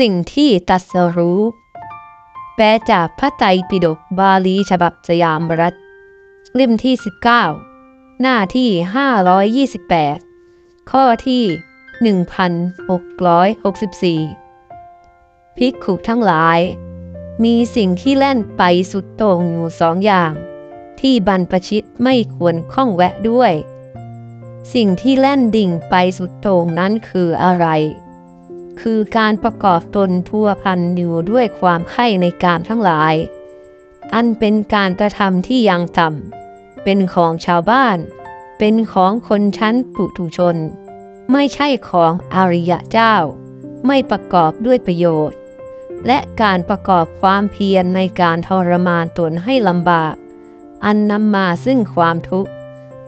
สิ่งที่ตัสรู้ แปลจากพระไตรปิฎกบาลีฉบับสยามรัฐ เล่มที่ 19 หน้าที่ 528 ข้อที่ 1664 ภิกขุทั้งหลาย มีสิ่งที่แล่นไปสุดโต่งอยู่สองอย่าง ที่บรรพชิตไม่ควรข้องแวะด้วย สิ่งที่แล่นดิ่งไปสุดโต่งนั้นคืออะไร คือการประกอบตนพัวพันอยู่ด้วยความใคร่ในการทั้งหลาย อันเป็นการกระทำที่ยังต่ำเป็นของชาวบ้าน เป็นของคนชั้นปุถุชน ไม่ใช่ของอริยะเจ้า ไม่ประกอบด้วยประโยชน์ และการประกอบความเพียรในการทรมานตนให้ลำบาก อันนำมาซึ่งความทุกข์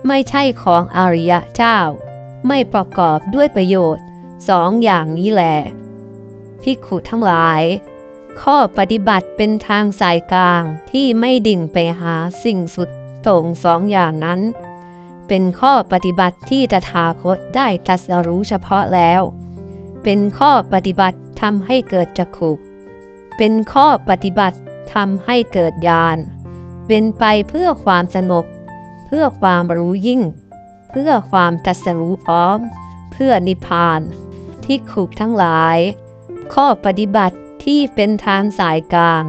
ไม่ใช่ของอริยะเจ้า ไม่ประกอบด้วยประโยชน์ สองอย่างนี้แหละภิกขุทั้งหลาย ข้อปฏิบัติเป็นทางสายกลางที่ไม่ดิ่งไปหาสิ่งสุดโต่งสองอย่างนั้น เป็นข้อปฏิบัติที่ตถาคตได้ตรัสรู้เฉพาะแล้ว เป็นข้อปฏิบัติทำให้เกิดจักขุเป็นข้อปฏิบัติทำให้เกิดญาณเป็นไปเพื่อความสงบเพื่อความรู้ยิ่ง เพื่อความตรัสรู้พร้อม เพื่อนิพพาน ที่ขุทั้งหลาย ข้อปฏิบัติที่เป็นทางสายกลาง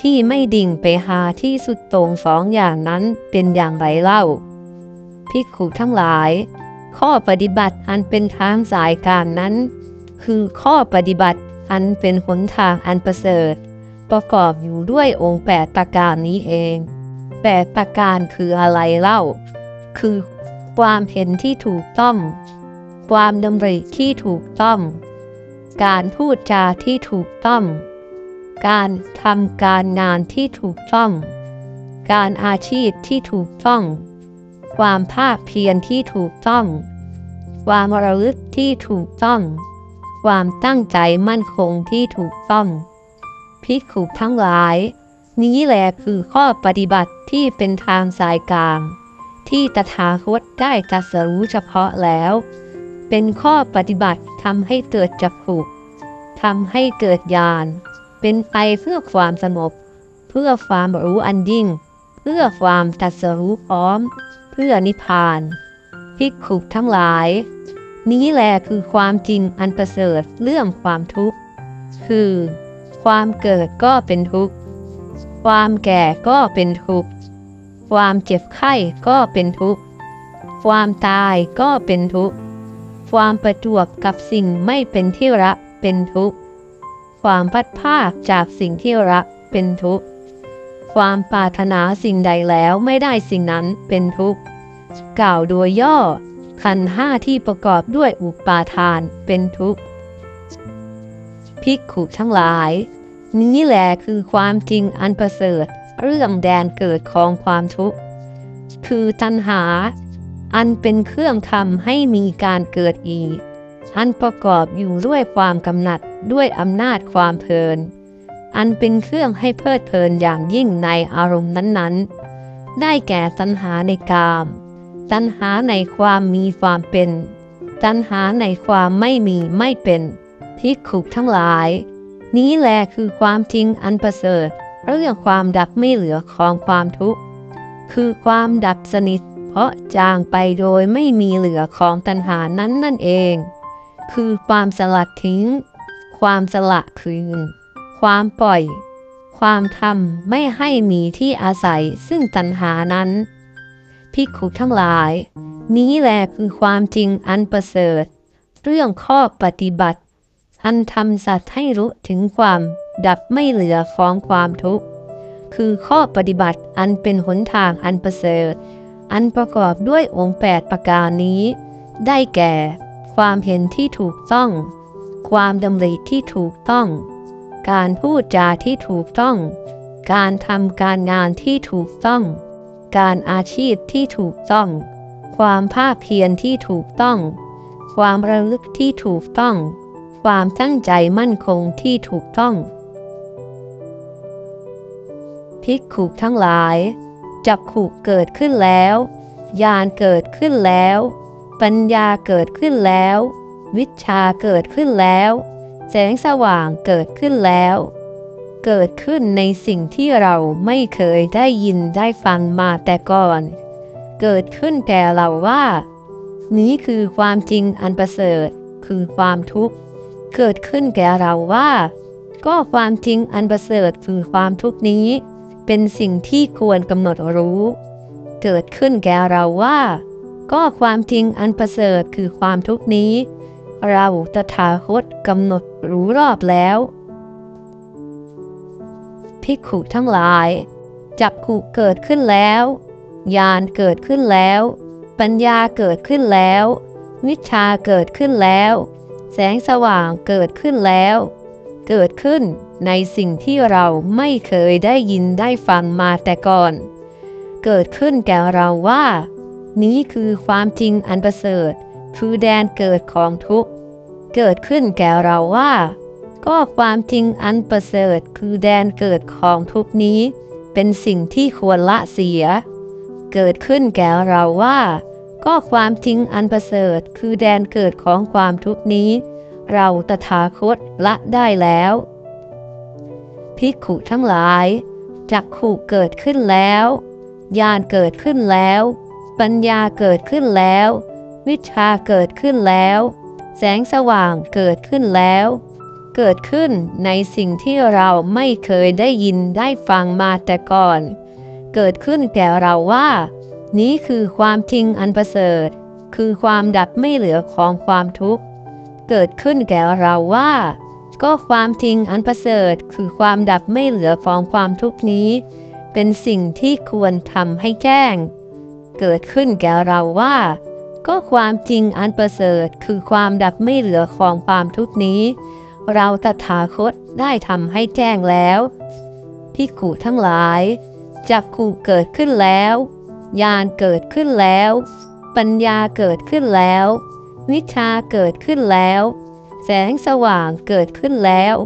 ที่ไม่ดิ่งไปหาที่สุดต่งสองอย่างนั้นเป็นอย่างไรเล่าภิกขุทั้งหลาย ข้อปฏิบัติอันเป็นทางสายกลางนั้น คือข้อปฏิบัติอันเป็นหนทางอันประเสริฐ ประกอบอยู่ด้วยองค์แปดประการนี้เองแปดประการคืออะไรเล่า คือความเห็นที่ถูกต้อง ความดำริที่ถูกต้อง การพูดจาที่ถูกต้อง การทำการงานที่ถูกต้อง การอาชีพที่ถูกต้อง ความภาคเพียรที่ถูกต้อง ความระลึกที่ถูกต้อง ความตั้งใจมั่นคงที่ถูกต้องภิกขุทั้งหลาย นี้แหละคือข้อปฏิบัติที่เป็นทางสายกลางที่ตถาคตได้ตรัสรู้เฉพาะแล้ว เป็นข้อปฏิบัติทำให้เกิดจักขุทำให้เกิดญาณ เป็นไปเพื่อความสงบ เพื่อความรู้อันยิ่ง เพื่อความตรัสรู้พร้อม เพื่อนิพพานภิกขุทั้งหลาย นี้แหละคือความจริงอันประเสริฐเรื่องความทุกข์ คือ ความเกิดก็เป็นทุกข์ ความแก่ก็เป็นทุกข์ ความเจ็บไข้ก็เป็นทุกข์ ความตายก็เป็นทุกข์ ความประจวบกับสิ่งไม่เป็นที่รักเป็นทุกข์ ความพัดภาคจากสิ่งที่รักเป็นทุกข์ ความปรารถนาสิ่งใดแล้วไม่ได้สิ่งนั้นเป็นทุกข์ กล่าวโดยย่อ ขันห้าที่ประกอบด้วยอุปาทานเป็นทุกข์ภิกขุทั้งหลาย นี้แหละคือความจริงอันประเสริฐ เรื่องแดนเกิดของความทุกข์ คือตัณหา อันเป็นเครื่องทำให้มีการเกิดอีก อันประกอบอยู่ด้วยความกำหนัดด้วยอำนาจความเพลิน อันเป็นเครื่องให้เพลิดเพลินอย่างยิ่งในอารมณ์นั้นๆ ได้แก่ตัณหาในกาม ตัณหาในความมีความเป็น ตัณหาในความไม่มีไม่เป็นที่ขุทั้งหลาย นี้แหละคือความจริงอันประเสริฐเรื่องความดับไม่เหลือของความทุกข์ คือความดับสนิท เพราะจางไปโดยไม่มีเหลือของตัณหานั้นนั่นเอง คือความสลัดทิ้ง ความสละคืน ความปล่อย ความทำไม่ให้มีที่อาศัยซึ่งตัณหานั้นภิกขุทั้งหลาย นี้แหละคือความจริงอันประเสริฐ เรื่องข้อปฏิบัติ อันทำสัตว์ให้รู้ถึงความดับไม่เหลือของความทุกข์ คือข้อปฏิบัติอันเป็นหนทางอันประเสริฐ อันประกอบด้วยองค์แปดประการนี้ ได้แก่ ความเห็นที่ถูกต้อง ความดำริที่ถูกต้อง การพูดจาที่ถูกต้อง การทำการงานที่ถูกต้อง การอาชีพที่ถูกต้อง ความภาคเพียรที่ถูกต้อง ความระลึกที่ถูกต้อง ความตั้งใจมั่นคงที่ถูกต้องภิกขุทั้งหลาย จักขุเกิดขึ้นแล้วญาณเกิดขึ้นแล้ว ปัญญาเกิดขึ้นแล้ว วิชาเกิดขึ้นแล้ว แสงสว่างเกิดขึ้นแล้ว เกิดขึ้นในสิ่งที่เราไม่เคยได้ยินได้ฟังมาแต่ก่อน เกิดขึ้นแก่เราว่า นี้คือความจริงอันประเสริฐคือความทุกข์ เกิดขึ้นแก่เราว่า ก็ความจริงอันประเสริฐคือความทุกข์นี้ เป็นสิ่งที่ควรกำหนดรู้ เกิดขึ้นแก่เราว่า ก็ความจริงอันประเสริฐคือความทุกนี้ เราตถาคตกำหนดรู้รอบแล้วภิกขุทั้งหลาย จักขุเกิดขึ้นแล้วญาณเกิดขึ้นแล้ว ปัญญาเกิดขึ้นแล้ว วิชาเกิดขึ้นแล้ว แสงสว่างเกิดขึ้นแล้ว เกิดขึ้น ในสิ่งที่เราไม่เคยได้ยินได้ฟังมาแต่ก่อน เกิดขึ้นแก่เราว่า นี้คือความจริงอันประเสริฐคือแดนเกิดของทุกข์ เกิดขึ้นแก่เราว่า ก็ความจริงอันประเสริฐคือแดนเกิดของทุกนี้ เป็นสิ่งที่ควรละเสีย เกิดขึ้นแก่เราว่า ก็ความจริงอันประเสริฐคือแดนเกิดของความทุกนี้ เราตถาคตละได้แล้ว ภิกขุทั้งหลาย จักขุเกิดขึ้นแล้วญาณเกิดขึ้นแล้ว ปัญญาเกิดขึ้นแล้ว วิชาเกิดขึ้นแล้ว แสงสว่างเกิดขึ้นแล้ว เกิดขึ้นในสิ่งที่เราไม่เคยได้ยินได้ฟังมาแต่ก่อน เกิดขึ้นแก่เราว่า นี้คือความจริงอันประเสริฐ คือความดับไม่เหลือของความทุกข์ เกิดขึ้นแก่เราว่า ก็ความจริงอันประเสริฐคือความดับไม่เหลือของความทุกนี้ เป็นสิ่งที่ควรทำให้แจ้ง เกิดขึ้นแก่เราว่า ก็ความจริงอันประเสริฐคือความดับไม่เหลือของความทุกนี้ เราตถาคตได้ทำให้แจ้งแล้วพิกขุทั้งหลายจักขุเกิดขึ้นแล้วญาณเกิดขึ้นแล้ว ปัญญาเกิดขึ้นแล้ว วิชาเกิดขึ้นแล้ว แสงสว่างเกิดขึ้นแล้ว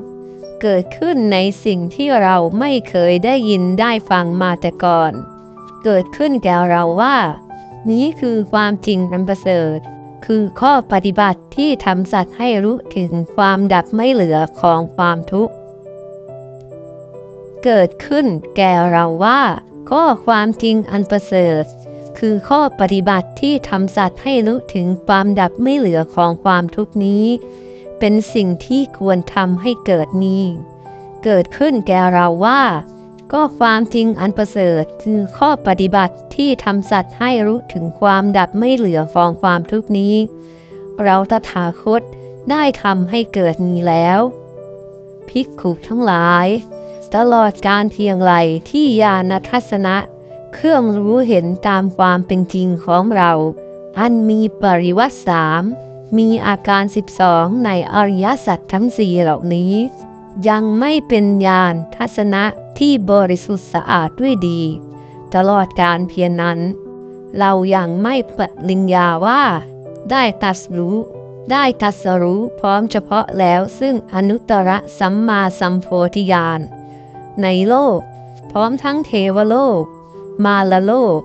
เกิดขึ้นในสิ่งที่เราไม่เคยได้ยินได้ฟังมาแต่ก่อน เกิดขึ้นแก่เราว่า นี้คือความจริงอันประเสริฐ คือข้อปฏิบัติที่ทำสัตว์ให้รู้ถึงความดับไม่เหลือของความทุกข์ เกิดขึ้นแก่เราว่า ข้อความจริงอันประเสริฐคือข้อปฏิบัติที่ทำสัตว์ให้รู้ถึงความดับไม่เหลือของความทุกข์นี้ เป็นสิ่งที่ควรทำให้เกิดนี้ เกิดขึ้นแก่เราว่า ก็ความจริงอันประเสริฐคือข้อปฏิบัติที่ทำสัตว์ให้รู้ถึงความดับไม่เหลือของความทุกนี้ เราตถาคตได้ทำให้เกิดนี้แล้วภิกขุทั้งหลาย ตลอดการเพียงไรที่ญาณทัศนะ เครื่องรู้เห็นตามความเป็นจริงของเรา อันมีปริวัติสาม มีอาการ 12 ในอริยสัจทั้งสี่เหล่านี้ ยังไม่เป็นญาณทัศนะที่บริสุทธิ์สะอาดด้วยดี ตลอดการเพียงนั้น เรายังไม่ปริญญาว่า ได้ตัสรู้ ได้ตัสรู้พร้อมเฉพาะแล้วซึ่งอนุตตรสัมมาสัมโพธิญาณในโลก พร้อมทั้งเทวโลก มาลโลก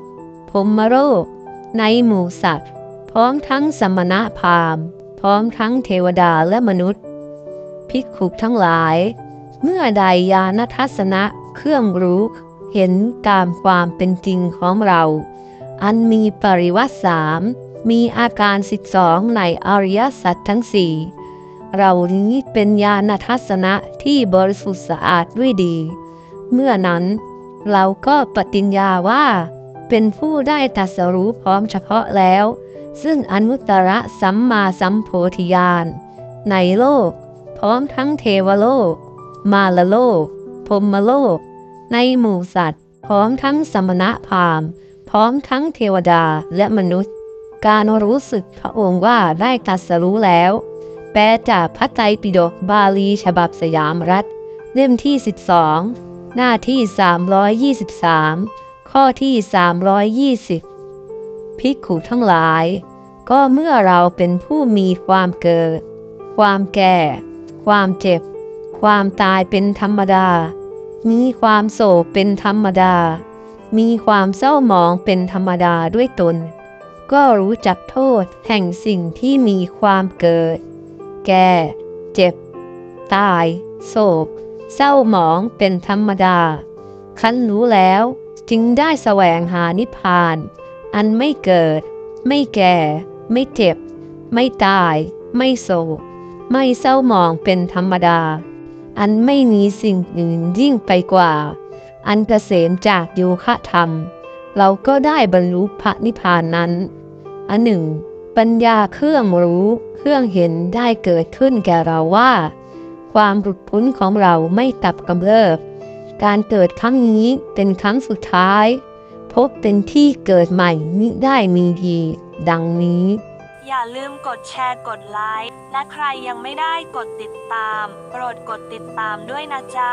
พมโลก ในหมู่สัตว์ พร้อมทั้งสมณะพราหมณ์ พร้อมทั้งเทวดาและมนุษย์ ภิกขุทั้งหลาย เมื่อใดญาณทัศนะเครื่องรู้เห็นตามความเป็นจริงของเรา อันมีปริวัติสามมีอาการสิบสองในอริยสัจทั้งสี่เรานี้เป็นญาณทัศนะที่บริสุทธิ์สะอาดด้วยดี เมื่อนั้นเราก็ปฏิญญาว่า เป็นผู้ได้ตัสรู้พร้อมเฉพาะแล้ว ซึ่งอนุตตรสัมมาสัมโพธิญาณในโลก พร้อมทั้งเทวโลก มาลโลกพรมโลก ในหมู่สัตว์ พร้อมทั้งสมณะพราหมณ์ พร้อมทั้งเทวดาและมนุษย์ การรู้สึกพระองค์ว่าได้ตรัสรู้แล้ว แปลจากพระไตรปิฎกบาลีฉบับสยามรัฐ เล่มที่ 12 หน้าที่ 323 ข้อที่ 320 ภิกขุทั้งหลาย ก็เมื่อเราเป็นผู้มีความเกิด ความแก่ ความเจ็บ ความตายเป็นธรรมดา มีความโศกเป็นธรรมดา มีความเศร้าหมองเป็นธรรมดาด้วยตน ก็รู้จักโทษแห่งสิ่งที่มีความเกิด แก่ เจ็บ ตาย โศก เศร้าหมองเป็นธรรมดา คันรู้แล้วจึงได้แสวงหานิพพาน อันไม่เกิด ไม่แก่ ไม่เจ็บ ไม่ตาย ไม่โศก ไม่เศร้าหมองเป็นธรรมดา อันไม่มีสิ่งอื่นยิ่งไปกว่า อันเกษมจากโยคะธรรม เราก็ได้บรรลุพระนิพพานนั้น อันหนึ่ง ปัญญาเครื่องรู้เครื่องเห็นได้เกิดขึ้นแก่เราว่า ความหลุดพ้นของเราไม่ตับกำเริบ การเกิดครั้งนี้เป็นครั้งสุดท้าย พบเป็นที่เกิดใหม่มิได้มีดี ดังนี้ อย่าลืมกดแชร์กดไลค์และใครยังไม่ได้กดติดตาม โปรดกดติดตามด้วยนะจ๊ะ